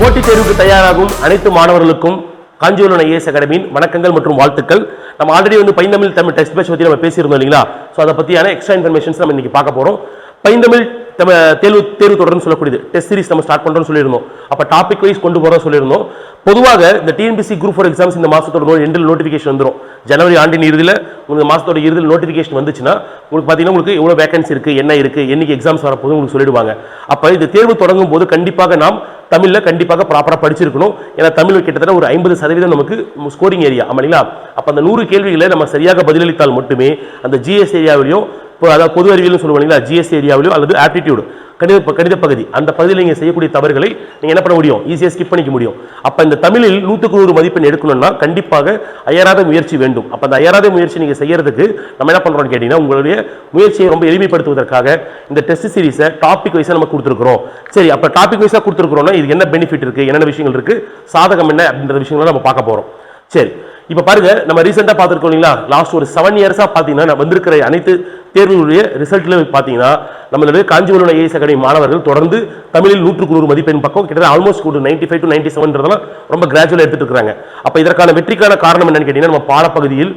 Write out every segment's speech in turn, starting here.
போட்டித் தேர்வுக்கு தயாராகும் அனைத்து மாணவர்களுக்கும் காஞ்சிபுரம் ஐஏஎஸ் அகாடமியின் வணக்கங்கள் மற்றும் வாழ்த்துக்கள். நம்ம ஆல்ரெடி வந்து பைந்தமிழ் தமிழ் டெஸ்ட் பேட்ச் பற்றி நம்ம பேசியிருந்தோம் இல்லைங்களா? ஸோ அதை பற்றியான எக்ஸ்ட்ரா இன்ஃபர்மேஷன்ஸ் நம்ம இன்னைக்கு பார்க்க போகிறோம் பைந்தமிழ் நம்ம தேர்வு தேர்வு தொடர்னு சொல்லக்கூடியது. டெஸ்ட் சீரிஸ் நம்ம ஸ்டார்ட் பண்ணுறோம்னு சொல்லியிருந்தோம். அப்போ டாபிக் வைஸ் கொண்டு போகிறோம் சொல்லியிருந்தோம். பொதுவாக இந்த டிஎன்பிசி குரூப் ஃபோர் எக்ஸாம்ஸ் இந்த மாதத்தோட எண்டில் நோட்டிஃபிகேஷன் வந்துடும் ஜனவரி ஆண்டின் இறுதியில் உங்களுக்கு மாதத்தோட இறுதியில் நோட்டிஃபிகேஷன் வந்துச்சுன்னா உங்களுக்கு பார்த்தீங்கன்னா உங்களுக்கு எவ்வளோ வேகன்சி இருக்குது என்ன இருக்குது என்னைக்கு எக்ஸாம்ஸ் வரப்போது உங்களுக்கு சொல்லிடுவாங்க. அப்போ இந்த தேர்வு தொடங்கும் போது கண்டிப்பாக நாம் தமிழில் கண்டிப்பாக ப்ராப்பராக படிச்சிருக்கணும். ஏன்னா தமிழ் கிட்டத்தட்ட ஒரு ஐம்பது சதவீதம் நமக்கு ஸ்கோரிங் ஏரியா ஆமாங்களா அப்போ அந்த நூறு கேள்விகளை நம்ம சரியாக பதிலளித்தால் மட்டுமே அந்த ஜிஎஸ் ஏரியாவிலையும் இப்போ அதாவது பொது அறிவியல்னு சொல்லுவாங்க இல்லைங்களா? ஜிஎஸ் ஏரியாவிலையும் அல்லது ஆப்டிடியூடு கணித கணித பகுதி. அந்த பகுதியில் நீங்கள் செய்யக்கூடிய தவறுகளை நீங்கள் என்ன பண்ண முடியும்? ஈஸியாக ஸ்கிப் பண்ணிக்க முடியும். அப்போ இந்த தமிழில் நூற்றுக்கு நூறு மதிப்பெண் எடுக்கணும்னா கண்டிப்பாக அயராத முயற்சி வேண்டும். அப்போ அந்த அயராத முயற்சி நீங்கள் செய்யறதுக்கு நம்ம என்ன பண்ணுறோம்னு கேட்டிங்கன்னா உங்களுடைய முயற்சியை ரொம்ப எளிமைப்படுத்துவதற்காக இந்த டெஸ்ட் சீரிஸை டாபிக் வைஸாக நம்ம கொடுத்துருக்குறோம். சரி அப்போ டாபிக் வைஸாக கொடுத்துருக்குறோம்னா இது என்ன பெனிஃபிட் இருக்குது என்னென்ன விஷயங்கள் இருக்குது சாதகம் என்ன? அப்படின்ற விஷயங்களை நம்ம பார்க்க போகிறோம் சரி இப்போ பாருங்க நம்ம ரீசெண்டாக பார்த்துருக்கோம் இல்லைங்களா? லாஸ்ட் ஒரு செவன் இயர்ஸாக பார்த்தீங்கன்னா நான் வந்திருக்கிற அனைத்து தேர்வுகளுடைய ரிசல்ட்டில் பார்த்தீங்கன்னா நம்மளுடைய காஞ்சிபுரம் ஐஏஎஸ் அகாடமி மாணவர்கள் தொடர்ந்து தமிழில் நூற்றுக்கு நூறு மதிப்பெண் பக்கம் கிட்டத்தட்ட ஆல்மோஸ்ட் ஒரு நைன்டி ஃபைவ் டு நைன்டி செவன்றதெல்லாம் ரொம்ப கிராஜுவலாக எடுத்துட்டு இருக்காங்க அப்போ இதற்கான வெற்றிக்கான காரணம் என்னன்னு கேட்டீங்கன்னா நம்ம பாடப்பகுதியில்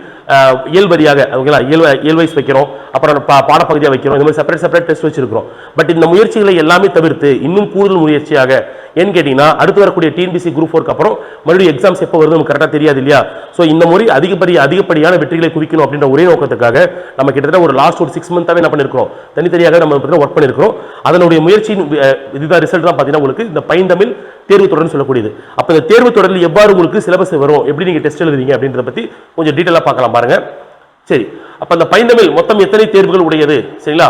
இயல்பதியாக ஓகேங்களா இயல் இயல்வைஸ் வைக்கிறோம் அப்புறம் பா- பாடப்பகுதியாக வைக்கிறோம். இந்த மாதிரி செப்பரேட் செப்பரேட் டெஸ்ட் வச்சிருக்கிறோம். பட் இந்த முயற்சிகளை எல்லாமே தவிர்த்து இன்னும் கூடுதல் முயற்சியாக ஏன்னு கேட்டிங்கன்னா அடுத்து வரக்கூடிய டிஎன்பிசி குரூப் ஃபோருக்கு அப்புறம் மறுபடியும் எக்ஸாம்ஸ் எப்போ வருது நமக்கு கரெக்டாக தெரியாது இல்லையா? ஸோ இந்த முறை அதிகப்படி அதிகப்படியான வெற்றிகளை குவிக்கணும் அப்படின்ற ஒரே நோக்கத்துக்காக நம்ம கிட்டத்தட்ட ஒரு லாஸ்ட் ஒரு சிக்ஸ் மந்த்தாகவே என்ன பண்ணியிருக்கிறோம் தனித்தனியாக நம்ம பார்த்தீங்கன்னா ஒர்க் பண்ணியிருக்கிறோம் அதனுடைய முயற்சியின் இதுதான் ரிசல்ட் தான் பார்த்தீங்கன்னா உங்களுக்கு இந்த பைந்தமிழ் தேர்வு தொடர்னு சொல்லக்கூடியது. அப்போ இந்த தேர்வு தொடரில் எவ்வாறு உங்களுக்கு சிலபஸ் வரும்? எப்படி நீங்கள் டெஸ்ட் எழுதுவீங்க அப்படின்றத பற்றி கொஞ்சம் டீட்டெயிலாக பார்க்கலாம் பாருங்க. சரி. அப்போ அந்த பைந்தமிழ் மொத்தம் எத்தனை தேர்வுகள் உடையது? சரிங்களா?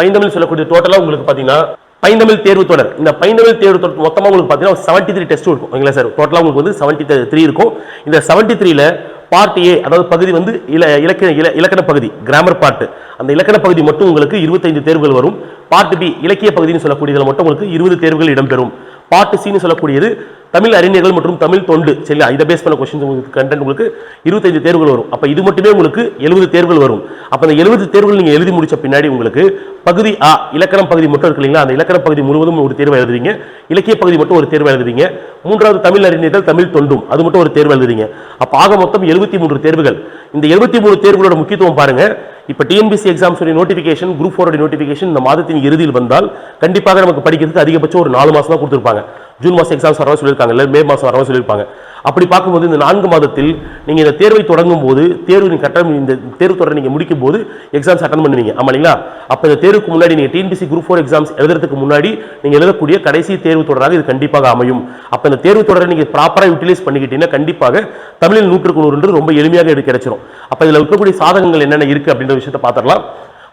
பைந்தமிழ் சொல்லக்கூடிய டோட்டலாக உங்களுக்கு பார்த்தீங்கன்னா பைந்தமிழ் தேர்வு தொடர். இந்த பைந்தமிழ் தேர்வு தொடர் மொத்தமாக உங்களுக்கு பார்த்தீங்கன்னா செவன்ட்டி த்ரீ டெஸ்ட் இருக்கும். ஓகேங்களா சார் டோட்டலாக உங்களுக்கு வந்து செவன்ட்டி த்ரீ இருக்கும். இந்த செவன்ட்டி த்ரீல பார்ட் ஏ அதாவது பகுதி வந்து இல இலக்கண இல இலக்கண பகுதி கிராமர் பார்ட் அந்த இலக்கண பகுதி மட்டும் உங்களுக்கு இருபத்தைந்து தேர்வுகள் வரும். பார்ட் பி இலக்கிய பகுதின்னு சொல்லக்கூடியதில் மட்டும் உங்களுக்கு இருபது தேர்வுகள் இடம்பெறும். பாட்டு சீனு சொல்லக்கூடியது தமிழ் அறிஞர்கள் மற்றும் தமிழ் தொண்டு. சரிங்களா? இதை பேஸ் பண்ண கொஸ்டின்ஸ் உங்களுக்கு கண்டென்ட் உங்களுக்கு இருபத்தைந்து தேர்வுகள் வரும். அப்போ இது மட்டுமே உங்களுக்கு எழுபது தேர்வுகள் வரும். அப்போ அந்த எழுபது தேர்வுகள் நீங்கள் எழுதி முடிச்ச பின்னாடி உங்களுக்கு பகுதி ஆ இலக்கணம் பகுதி மட்டும் இருக்கு இல்லைங்களா? அந்த இலக்கண பகுதி முழுவதும் ஒரு தேர்வு எழுதுவீங்க. இலக்கிய பகுதி மட்டும் ஒரு தேர்வு எழுதுவீங்க. மூன்றாவது தமிழ் அறிஞர்கள் தமிழ் தொண்டும். அது மட்டும் ஒரு தேர்வு எழுதுவீங்க. அப்போ ஆக மொத்தம் எழுபத்தி மூன்று தேர்வுகள். இந்த எழுபத்தி மூணு தேர்வுகளோட முக்கியத்துவம் பாருங்கள் இப்போ டிஎன்பிசி எக்ஸாம்ஸ் நோட்டிஃபிகேஷன் குரூப் ஃபோரோட நோட்டிஃபிகேஷன் இந்த மாதத்தின் இறுதியில் வந்தால் கண்டிப்பாக நமக்கு படிக்கிறதுக்கு அதிகபட்சம் ஒரு நாலு மாசம் தான் கொடுத்துருப்பாங்க. ஜூன் மாதம் எக்ஸாம்ஸ் வரவா சொல்லியிருக்காங்க இல்லை மே மாதம் வரவா சொல்லியிருப்பாங்க. அப்படி பார்க்கும்போது இந்த நான்கு மாதத்தில் நீங்கள் இந்த தேர்வை தொடங்கும் போது தேர்வு நீங்கள் கட்டணம் இந்த தேர்வு தொடர் நீங்கள் முடிக்கும் போது எக்ஸாம்ஸ் அட்டன் பண்ணுவீங்க. ஆமாம் இல்லைங்களா? அப்போ இந்த தேர்வுக்கு முன்னாடி நீங்கள் டிஎன்பிசி குரூப் ஃபோர் எக்ஸாம்ஸ் எழுதுறதுக்கு முன்னாடி நீங்கள் எழுதக்கூடிய கடைசி தேர்வு தொடராக இது கண்டிப்பாக அமையும். அப்போ இந்த தேர்வு தொடரை நீங்கள் ப்ராப்பராக யூட்டிலைஸ் பண்ணிக்கிட்டீங்கன்னா கண்டிப்பாக தமிழில் நூற்றுக்கு நூறுன்றது ரொம்ப எளிமையாக எடுத்து கிடைச்சிரும். அப்போ இதில் இருக்கக்கூடிய சாதகங்கள் என்னென்ன இருக்குது அப்படின்ற விஷயத்தை பார்த்துடலாம்.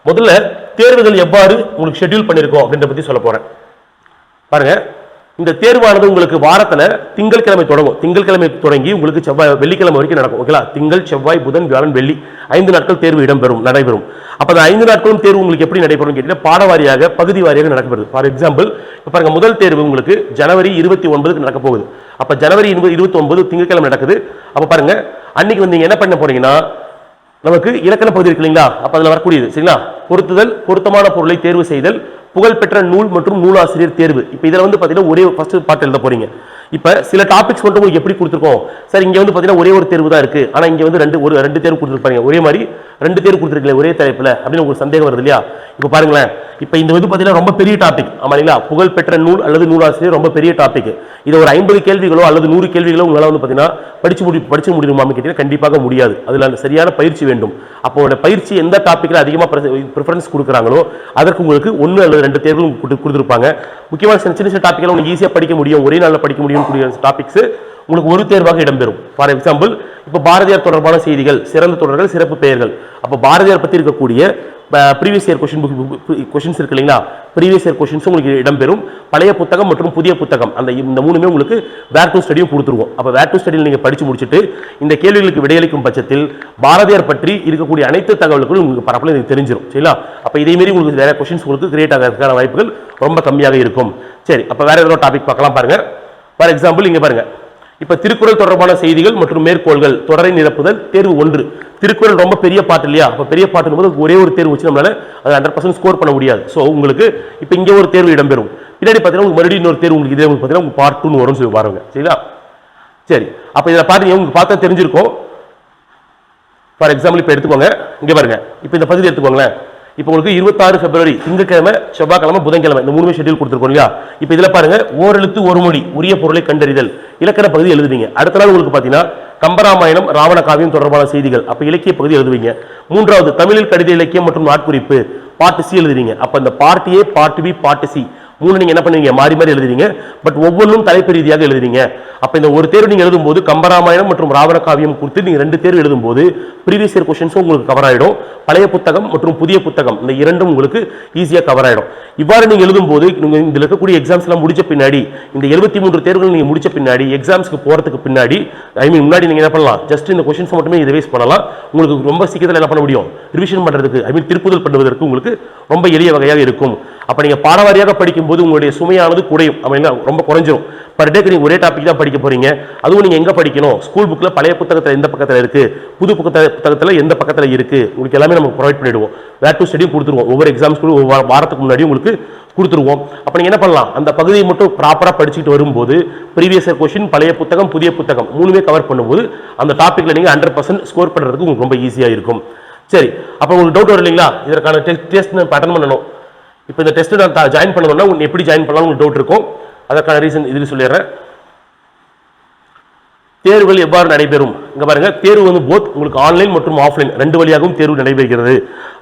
முதல்ல தேர்வுகள் எவ்வாறு உங்களுக்கு ஷெட்யூல் பண்ணியிருக்கோம் அப்படின்றத பற்றி சொல்ல போகிறேன் பாருங்கள் இந்த தேர்வானது உங்களுக்கு வாரத்தில் திங்கட்கிழமை தொடங்கும். திங்கட்கிழமை தொடங்கி உங்களுக்கு செவ்வாய் வெள்ளிக்கிழமை வரைக்கும் நடக்கும். ஓகேங்களா திங்கள் செவ்வாய் புதன் வியாழன் வெள்ளி ஐந்து நாட்கள் தேர்வு இடம்பெறும் நடைபெறும். அப்போ அந்த ஐந்து நாட்களும் தேர்வு உங்களுக்கு எப்படி நடைபெறும் கேட்டீங்கன்னா பாடவாரியாக பகுதி வாரியாக நடக்கப்படுது. ஃபார் எக்ஸாம்பிள் இப்போ பாருங்க முதல் தேர்வு உங்களுக்கு ஜனவரி இருபத்தி ஒன்பதுக்கு நடக்க போகுது. அப்போ ஜனவரி இருபத்தி ஒன்பது திங்கட்கிழமை நடக்குது. அப்போ பாருங்க அன்னைக்கு வந்து என்ன பண்ண போறீங்கன்னா நமக்கு இலக்கண பகுதி இருக்கு இல்லைங்களா? அப்போ அதில் வரக்கூடியது சரிங்களா? பொருத்துதல் பொருத்தமான பொருளை தேர்வு செய்தல் புகழ்பெற்ற நூல் மற்றும் நூலாசிரியர் தேர்வு. இப்போ இதில் வந்து பார்த்தீங்கன்னா ஒரே ஃபர்ஸ்ட் பாட்டு எழுத போறீங்க. இப்போ சில டாபிக்ஸ் மட்டும் உங்களுக்கு எப்படி கொடுத்துருக்கோம்? சார் இங்கே வந்து பார்த்தீங்கன்னா ஒரே ஒரு தேர்வு தான் இருக்குது ஆனால் இங்கே வந்து ரெண்டு ஒரு ரெண்டு தேர்வு கொடுத்துருப்பாங்க. ஒரே மாதிரி ரெண்டு தேர்வு கொடுத்துருக்கீங்க ஒரே தலைப்பில் அப்படின்னு உங்களுக்கு சந்தேகம் வருது இல்லையா? இப்போ பாருங்களேன். இப்போ இந்த இது பார்த்தீங்கன்னா ரொம்ப பெரிய டாபிக் ஆமாம் இல்லைங்களா? புகழ்பெற்ற நூல் அல்லது நூலாசிரியர் ரொம்ப பெரிய டாபிக் இது ஒரு ஐம்பது கேள்விகளோ அல்லது நூறு கேள்விகளோ உங்களால் வந்து பார்த்தீங்கன்னா படிச்சு முடி படிச்சு முடியுமான்னு கேட்டீங்கன்னா கண்டிப்பாக முடியாது. அதில் சரியான பயிற்சி வேண்டும். அப்போ பயிற்சி எந்த டாப்பிக்கில் அதிகமாக ப்ரிஃபரன்ஸ் கொடுக்குறாங்களோ அதற்கு உங்களுக்கு ஒன்று அல்லது ரெண்டு தேர்வுகளும் கொடுத்து- கொடுத்துருப்பாங்க. முக்கியமான சின்ன சின்ன சின்ன டாப்பிக்கில் உங்களுக்கு ஈஸியாக படிக்க முடியும் ஒரே நாளில் படிக்க முடியும் கூடிய டாபிக்ஸ் உங்களுக்கு ஒரு தேர்வாக இடம்பெறும். ஃபார் எக்ஸாம்பிள் இப்போ பாரதியார் தொடர்பான செய்திகள் சிறந்த தொடர்கள் சிறப்பு பெயர்கள். அப்போ பாரதியார் பற்றி இருக்கக்கூடிய previous year question book questions இருக்கு இல்லைங்களா? ப்ரீவியஸ் இயர் கொஷின்ஸ் உங்களுக்கு இடம்பெறும். பழைய புத்தகம் மற்றும் புதிய புத்தகம். அந்த இந்த மூணுமே உங்களுக்கு வேர் டூ ஸ்டடியும் கொடுத்துருவோம். அப்போ வேர் டூ ஸ்டடியில் நீங்கள் படித்து முடிச்சுட்டு இந்த கேள்விகளுக்கு விடையளிக்கும் பட்சத்தில் பாரதியார் பற்றி இருக்கக்கூடிய அனைத்து தகவல்களும் உங்களுக்கு பரப்பில் எனக்கு தெரிஞ்சிடும் சரிங்களா? அப்போ இதேமாரி உங்களுக்கு வேறு கொஷின்ஸ் உங்களுக்கு கிரியேட் ஆகிறதுக்கான வாய்ப்புகள் ரொம்ப கம்மியாக இருக்கும். சரி அப்போ வேற ஏதோ டாபிக் பார்க்கலாம் பாருங்க. ஃபார் எக்ஸாம்பிள் இங்கே பாருங்க. இப்ப திருக்குறள் தொடர்பான செய்திகள் மற்றும் மேற்கோள்கள் தொடரை நிரப்புதல் தேர்வு ஒன்று. திருக்குறள் ரொம்ப பெரிய பாட்டு இல்லையா? அப்ப பெரிய பாட்டு போது ஒரே ஒரு தேர்வு வச்சு நம்மளால அதை ஹண்ட்ரட் பர்சன்ட் ஸ்கோர் பண்ண முடியாது. ஸோ உங்களுக்கு இப்ப இங்கே ஒரு தேர்வு இடம்பெறும். பின்னாடி பார்த்தீங்கன்னா உங்களுக்கு மறுபடியும் இன்னொரு தேர்வு உங்களுக்கு இதே உங்களுக்கு பார்த்தீங்கன்னா உங்களுக்கு பார்ட் டூன்னு வரும்னு சொல்லி பாருங்க. சரிங்களா? சரி. அப்போ இதில் பார்த்தீங்க உங்களுக்கு பார்த்தா தெரிஞ்சிருக்கும். ஃபார் எக்ஸாம்பிள் இப்போ எடுத்துக்கோங்க. இங்கே பாருங்க. இப்போ இந்த பகுதி எடுத்துக்கோங்களேன். இப்போ உங்களுக்கு இருபத்தாறு பிப்ரவரி திங்கக்கிழமை செவ்வாய்க்கிழமை புதன்கிழமை இந்த மூணுமே ஷெட்யூல் கொடுத்துருக்கோம் இல்லையா? இப்போ இதில் பாருங்க ஓரெழுத்து ஒரு மொழி உரிய பொருளை கண்டறிதல். இலக்கண பகுதி எழுதுவீங்க. அடுத்த நாள் உங்களுக்கு பார்த்தீங்கன்னா கம்பராமாயணம் ராவண காவியம் தொடர்பான செய்திகள். அப்போ இலக்கிய பகுதி எழுதுவீங்க. மூன்றாவது தமிழில் கடித இலக்கியம் மற்றும் நாட்குறிப்பு பாட்டு சி எழுதுவீங்க. அப்போ இந்த part A part B part C மூணு நீங்க என்ன பண்ணுவீங்க? மாறி மாறி எழுதுறீங்க பட் ஒவ்வொன்றும் தலைப்பு ரீதியாக எழுதுறீங்க அப்ப இந்த ஒரு தேர்வு நீங்க எழுதும்போது கம்பராமாயணம் மற்றும் ராவண காவியம் குறித்து நீங்க ரெண்டு தேர்வு எழுதும்போது ப்ரீவியஸ் இயர் கொஸ்டின்ஸும் உங்களுக்கு கவர் ஆயிடும். பழைய புத்தகம் மற்றும் புதிய புத்தகம் இந்த இரண்டும் உங்களுக்கு ஈஸியாக கவர் ஆயிடும். இவ்வாறு நீங்க எழுதும்போது நீங்க இதில் இருக்கக்கூடிய எக்ஸாம்ஸ் எல்லாம் முடிச்ச பின்னாடி இந்த எழுபத்தி மூன்று தேர்வுகள் நீங்க முடிச்ச பின்னாடி எக்ஸாம்ஸ்க்கு போறதுக்கு பின்னாடி ஐ மீன் முன்னாடி நீங்க என்ன பண்ணலாம்? ஜஸ்ட் இந்த கொஸ்டின்ஸ் மட்டுமே ரிவைஸ் பண்ணலாம். உங்களுக்கு ரொம்ப சீக்கிரத்தில் என்ன பண்ண முடியும்? ரிவிஷன் பண்றதுக்கு ஐ மீன் திருப்புதல் பண்ணுவதற்கு உங்களுக்கு ரொம்ப எளிய வகையாக இருக்கும். அப்ப நீங்க பாடவாரியாக படிக்கும்போது உங்களுடைய சுமையானது குறையும். அப்படின்னா ரொம்ப குறைஞ்சிரும். பர் டேக்கு நீங்கள் ஒரே டாபிக் தான் படிக்க போகிறீங்க அதுவும் நீங்கள் எங்கே படிக்கணும்? ஸ்கூல் புக்கில் பழைய புத்தகத்தில் எந்த பக்கத்தில் இருக்குது புது புத்தக புத்தகத்தில் எந்த பக்கத்தில் இருக்குது உங்களுக்கு எல்லாமே நம்ம ப்ரொவைட் பண்ணிவிடுவோம் வேர் டு ஸ்டடியும் கொடுத்துருவோம். ஒவ்வொரு எக்ஸாம்ஸ்க்கு ஒவ்வொரு வாரத்துக்கு முன்னாடி உங்களுக்கு கொடுத்துருவோம். அப்போ நீங்கள் என்ன பண்ணலாம்? அந்த பகுதியை மட்டும் ப்ராப்பராக படிச்சுட்டு வரும்போது ப்ரீவியஸ் கொஷின் கொஸ்டின் பழைய புத்தகம் புதிய புத்தகம் மூணுமே கவர் பண்ணும்போது அந்த டாப்பிக்கில் நீங்கள் ஹண்ட்ரட் பர்சன்ட் ஸ்கோர் பண்ணுறதுக்கு உங்களுக்கு ரொம்ப ஈஸியாக இருக்கும். சரி அப்போ உங்களுக்கு டவுட் வரும் இல்லைங்களா? இதற்கான டெஸ்ட் அட்டன் பண்ணணும். இப்போ இந்த டெஸ்ட் நான் ஜாயின் பண்ணணும்னா உன் எப்படி ஜாயின் பண்ணலாம் உங்களுக்கு டவுட் இருக்கும். அதற்கான ரீசன் இதில் சொல்லிடுறேன். தேர்வுகள் எவ்வாறு நடைபெறும்? இங்கே பாருங்க தேர்வு வந்து போத் உங்களுக்கு ஆன்லைன் மற்றும் ஆஃப்லைன் ரெண்டு வழியாகவும் தேர்வு நடைபெறுகிறது.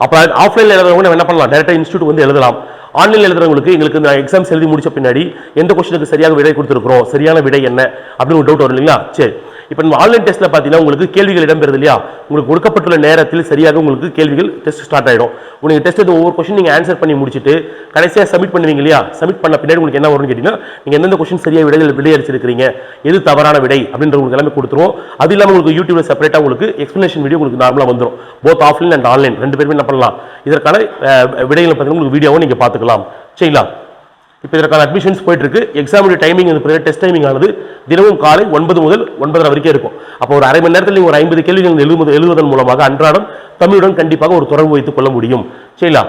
அப்போ ஆஃப்லைனில் எழுதுறவங்க நம்ம என்ன பண்ணலாம்? டேரெக்டாக இன்ஸ்டியூட் வந்து எழுதலாம். ஆன்லைன் எழுதுறவங்களுக்கு எங்களுக்கு இந்த எக்ஸாம்ஸ் எழுதி முடிச்ச பின்னாடி எந்த கொஸ்டினுக்கு சரியாக விடை கொடுத்துருக்குறோம்? சரியான விடை என்ன? அப்படின்னு ஒரு டவுட் வரும் இல்லைங்களா? சரி. இப்போ நம்ம ஆன்லைன் டெஸ்ட்ல பார்த்தீங்கன்னா உங்களுக்கு கேள்விகள் இடம்பெறுது இல்லையா? உங்களுக்கு கொடுக்கப்பட்டுள்ள நேரத்தில் சரியாக உங்களுக்கு கேள்விகள் டெஸ்ட் ஸ்டார்ட் ஆகிடும் உங்களுக்கு டெஸ்ட் ஒவ்வொரு கொஸ்டின் நீங்கள் ஆன்சர் பண்ணி முடிச்சுட்டு கடைசியாக சப்மிட் பண்ணுவீங்க இல்லையா? சப்மிட் பண்ண பின்னாடி உங்களுக்கு என்ன வரும்னு கேட்டிங்கன்னா நீங்கள் எந்தெந்த கொஸ்டின் சரியாக விடை விடையடிச்சிருக்கீங்க எது தவறான விடை அப்படின்ற உங்களுக்கு எல்லாமே கொடுத்துருவோம். அது இல்லாமல் உங்களுக்கு யூடியூப்ல செப்பரேட்டாக உங்களுக்கு எக்ஸ்பிளேஷன் வீடியோ உங்களுக்கு நார்மலாக வந்துடும் போத் ஆஃப்லைன் அண்ட் ஆன்லைன் ரெண்டு பேருமே என்ன பண்ணலாம்? இதற்கான விடைகளை பார்த்தீங்கன்னா உங்களுக்கு வீடியோவும் நீங்கள் பார்த்துக்கலாம். சரிங்களா? இப்போ இதற்கான அட்மிஷன்ஸ் போயிட்டு இருக்கு எக்ஸாமுடைய டைமிங் டெஸ்ட் டைமிங் ஆனது தினமும் காலை ஒன்பது முதல் ஒன்பதரை வரைக்கும் இருக்கும். அப்போ ஒரு அரை மணி நேரத்தில் நீங்கள் ஒரு ஐம்பது கேள்விகள் எழுதுவது எழுதுவதன் மூலமாக அன்றாடம் தமிழுடன் கண்டிப்பாக ஒரு தொடர்பு வைத்துக் கொள்ள முடியும். சரிங்களா?